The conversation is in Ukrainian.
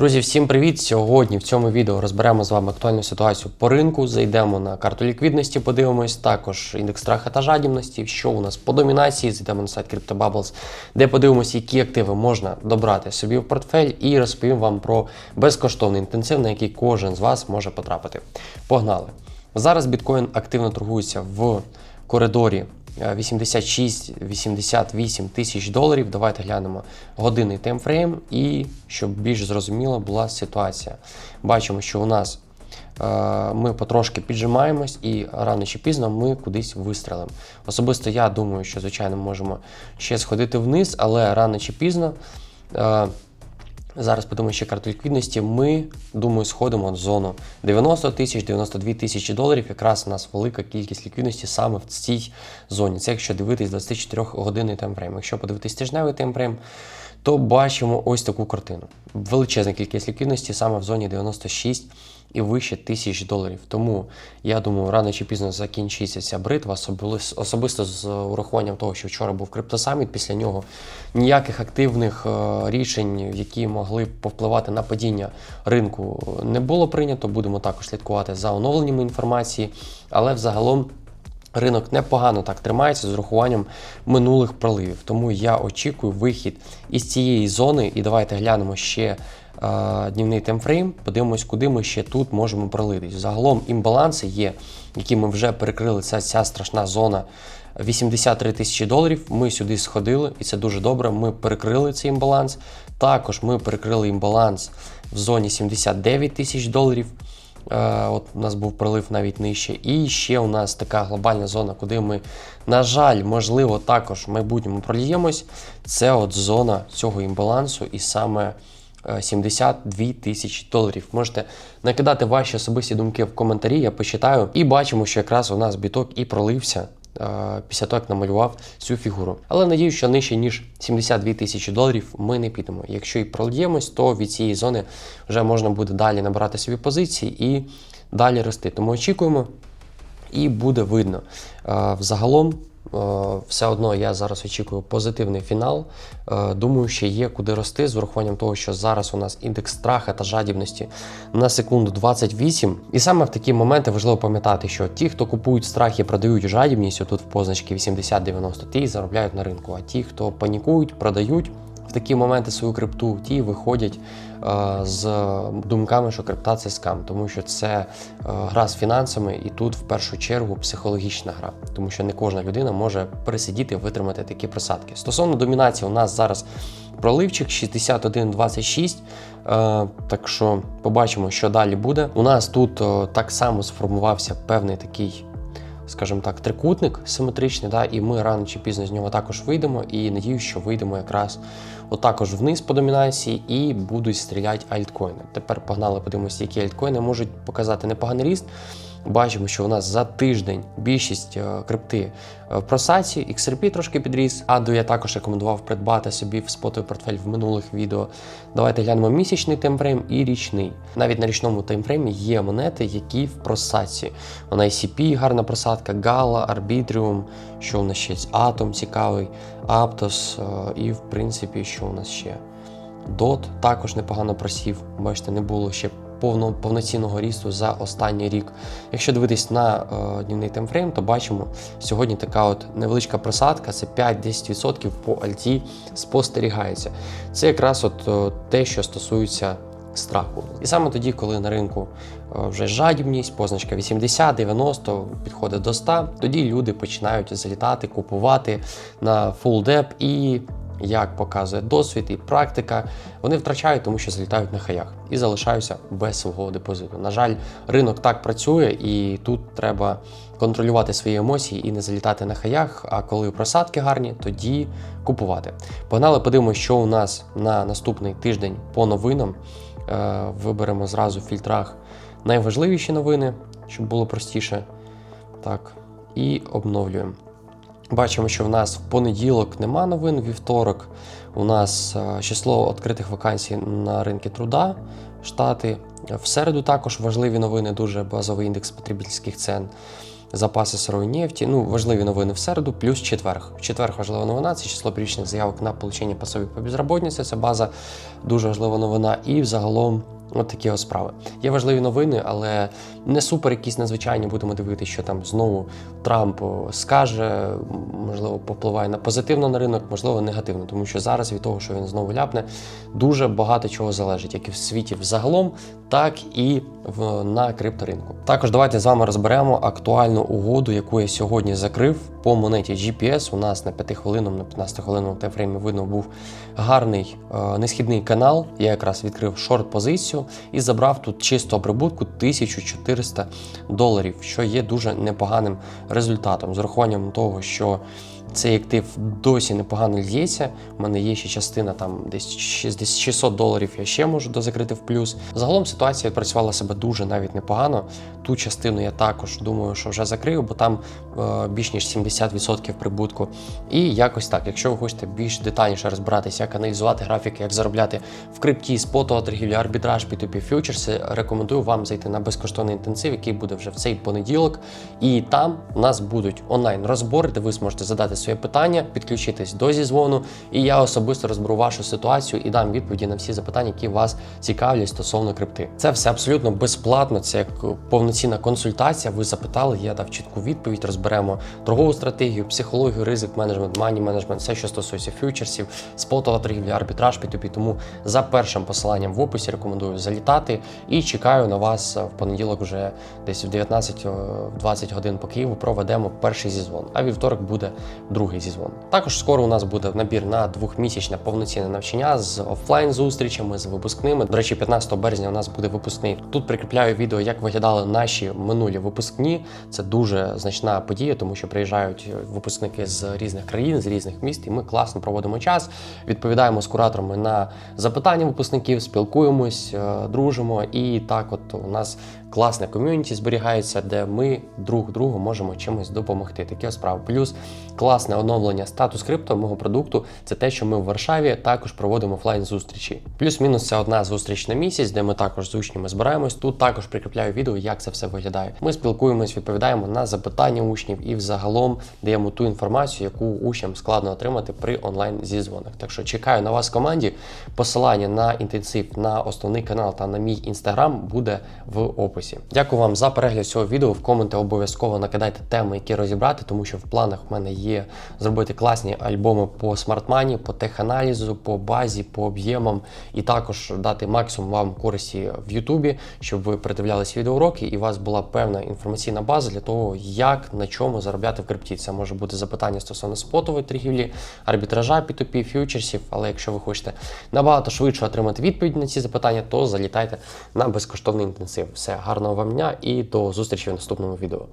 Друзі, всім привіт! Сьогодні в цьому відео розберемо з вами актуальну ситуацію по ринку. Зайдемо на карту ліквідності, подивимось також індекс страха та жадібності, що у нас по домінації. Зайдемо на сайт CryptoBubbles, де подивимося, які активи можна добрати собі в портфель, і розповім вам про безкоштовний інтенсив, на який кожен з вас може потрапити. Погнали! Зараз біткоін активно торгується в коридорі 86-88 тисяч доларів. Давайте глянемо годинний таймфрейм і щоб більш зрозуміла була ситуація. Бачимо, що у нас е, ми потрошки піджимаємось і рано чи пізно ми кудись вистрелимо. Особисто я думаю, що звичайно можемо ще сходити вниз, але рано чи пізно. Зараз подумаю ще карту ліквідності. Ми, думаю, сходимо в зону 90 тисяч, 92 тисячі доларів. Якраз у нас велика кількість ліквідності саме в цій зоні. Це якщо дивитись 24 годинний таймфрейм. Якщо подивитись тижневий таймфрейм, то бачимо ось таку картину. Величезна кількість ліквідності саме в зоні 96 і вище тисяч доларів. Тому я думаю, рано чи пізно закінчиться ця бритва, особисто з урахуванням того, що вчора був криптосаміт. Після нього ніяких активних е, рішень, які могли б повпливати на падіння ринку, не було прийнято. Будемо також слідкувати за оновленнями інформації, але взагалом. Ринок непогано так тримається з урахуванням минулих проливів. Тому я очікую вихід із цієї зони. І давайте глянемо ще е, днівний таймфрейм, подивимось, куди ми ще тут можемо пролитись. Загалом імбаланси є, які ми вже перекрили. Це ця страшна зона 83 тисячі доларів. Ми сюди сходили, і це дуже добре. Ми перекрили цей імбаланс. Також ми перекрили імбаланс в зоні 79 тисяч доларів. Е, От у нас був пролив навіть нижче. І ще у нас така глобальна зона, куди ми, на жаль, можливо, також в майбутньому прольємось. Це от зона цього імбалансу, і саме е, 72 тисячі доларів. Можете накидати ваші особисті думки в коментарі, я почитаю. І бачимо, що якраз у нас біток і пролився. Після того, як намалював цю фігуру. Але надію, що нижче, ніж 72 тисячі доларів, ми не підемо. Якщо і прол'ємось, то від цієї зони вже можна буде далі набирати собі позиції і далі рости. Тому очікуємо і буде видно. Взагалом, все одно я зараз очікую позитивний фінал. Е, Думаю, що є куди рости з урахуванням того, що зараз у нас індекс страха та жадібності на секунду 28. І саме в такі моменти важливо пам'ятати, що ті, хто купують страх і продають жадібність, тут в позначці 80-90, ті заробляють на ринку. А ті, хто панікують, продають. В такі моменти свою крипту ті виходять е, з думками, що крипта це скам, тому що це е, гра з фінансами, і тут в першу чергу психологічна гра, тому що не кожна людина може пересидіти, витримати такі просадки. Стосовно домінації, у нас зараз проливчик 61-26, е, так що побачимо, що далі буде. У нас тут е, так само сформувався певний такий скажімо так, трикутник симетричний, да, і ми рано чи пізно з нього також вийдемо. І надію, що вийдемо якраз отакож вниз по домінації і будуть стріляти альткоїни. Тепер погнали, подивимося, які альткоїни можуть показати непоганий ріст. Бачимо, що у нас за тиждень більшість е, крипти е, в просаці, XRP трошки підріс. Аду я також рекомендував придбати собі в спотовий портфель в минулих відео. Давайте глянемо місячний таймфрейм і річний. Навіть на річному таймфреймі є монети, які в просадці. Вона ICP, гарна просадка, Gala, Arbitrium, що у нас ще Atom цікавий, Aptos е, і в принципі, що у нас ще. DOT також непогано просів. Бачите, не було ще повно, повноцінного рісту за останній рік. Якщо дивитись на е, днівний таймфрейм, то бачимо сьогодні така от невеличка просадка, це 5-10% по альті спостерігається. Це якраз от е, те, що стосується страху. І саме тоді, коли на ринку е, вже жадібність, позначка 80-90 підходить до 100, тоді люди починають залітати, купувати на full деп і як показує досвід і практика, вони втрачають, тому що залітають на хаях і залишаються без свого депозиту. На жаль, ринок так працює, і тут треба контролювати свої емоції і не залітати на хаях. А коли просадки гарні, тоді купувати. Погнали, подивимося, що у нас на наступний тиждень по новинам. Е, Виберемо зразу в фільтрах найважливіші новини, щоб було простіше. Так, і обновлюємо. Бачимо, що в нас в понеділок нема новин, вівторок у нас е, число відкритих вакансій на ринку труда, штати. В середу також важливі новини, дуже базовий індекс потребительських цен. запаси сирої нефті. Ну, важливі новини в середу, плюс четверг. В четверг важлива новина це число первічних заявок на отримання пособі по безробітниці. Це база дуже важлива новина. І взагалом. От такі ось справи. Є важливі новини, але не супер якісь надзвичайні. Будемо дивитися, що там знову Трамп скаже, можливо, попливає на позитивно на ринок, можливо, негативно. Тому що зараз від того, що він знову ляпне, дуже багато чого залежить, як і в світі взагалом, так і в, на крипторинку. Також давайте з вами розберемо актуальну угоду, яку я сьогодні закрив по монеті GPS. У нас на 5 хвилинному, на 15 хвилинному таймфреймі видно був гарний е, несхідний канал. Я якраз відкрив шорт позицію і забрав тут чистого прибутку 1400 доларів, що є дуже непоганим результатом з урахуванням того, що цей актив досі непогано лється. У мене є ще частина там десь 60 600 доларів. Я ще можу дозакрити в плюс. Загалом ситуація відпрацювала себе дуже навіть непогано. Ту частину я також думаю, що вже закрию, бо там е, більш ніж 70% прибутку. І якось так, якщо ви хочете більш детальніше розбиратися, як аналізувати графіки, як заробляти в крипті, спотова торгівлі, арбітраж, P2P фьючерси, рекомендую вам зайти на безкоштовний інтенсив, який буде вже в цей понеділок. І там у нас будуть онлайн розбори, де ви зможете задати своє питання, підключитись до зізвону, і я особисто розберу вашу ситуацію і дам відповіді на всі запитання, які вас цікавлять стосовно крипти. Це все абсолютно безплатно. Це як повноцінна консультація. Ви запитали, я дав чітку відповідь. Розберемо торгову стратегію, психологію, ризик, менеджмент, мані менеджмент, все, що стосується фьючерсів, спотова торгівля, арбітраж, P2P. Тому за першим посиланням в описі рекомендую залітати і чекаю на вас в понеділок, вже десь в 19-20 годин по Києву. Проведемо перший зізвон. А вівторок буде другий зізвон. Також скоро у нас буде набір на двохмісячне повноцінне навчання з офлайн зустрічами, з випускними. До речі, 15 березня у нас буде випускний. Тут прикріпляю відео, як виглядали наші минулі випускні. Це дуже значна подія, тому що приїжджають випускники з різних країн, з різних міст, і ми класно проводимо час. Відповідаємо з кураторами на запитання випускників, спілкуємось, е, дружимо. І так, от у нас класне ком'юніті зберігається, де ми друг другу можемо чимось допомогти. Такі справи. Плюс класне оновлення статус крипто мого продукту. Це те, що ми в Варшаві також проводимо офлайн зустрічі. Плюс-мінус це одна зустріч на місяць, де ми також з учнями збираємось. Тут також прикріпляю відео, як це все виглядає. Ми спілкуємось, відповідаємо на запитання учнів і взагалом даємо ту інформацію, яку учням складно отримати при онлайн зізвонах. Так що чекаю на вас в команді. Посилання на інтенсив на основний канал та на мій інстаграм буде в описі. Дякую вам за перегляд цього відео. В коменти обов'язково накидайте теми, які розібрати, тому що в планах в мене є зробити класні альбоми по смартмані, по теханалізу, по базі, по об'ємам, і також дати максимум вам користі в Ютубі, щоб ви придивлялись відеоуроки і у вас була певна інформаційна база для того, як на чому заробляти в крипті. Це може бути запитання стосовно спотової торгівлі, арбітража, P2P, фьючерсів. Але якщо ви хочете набагато швидше отримати відповідь на ці запитання, то залітайте на безкоштовний інтенсив. Все гарного вам дня і до зустрічі в наступному відео.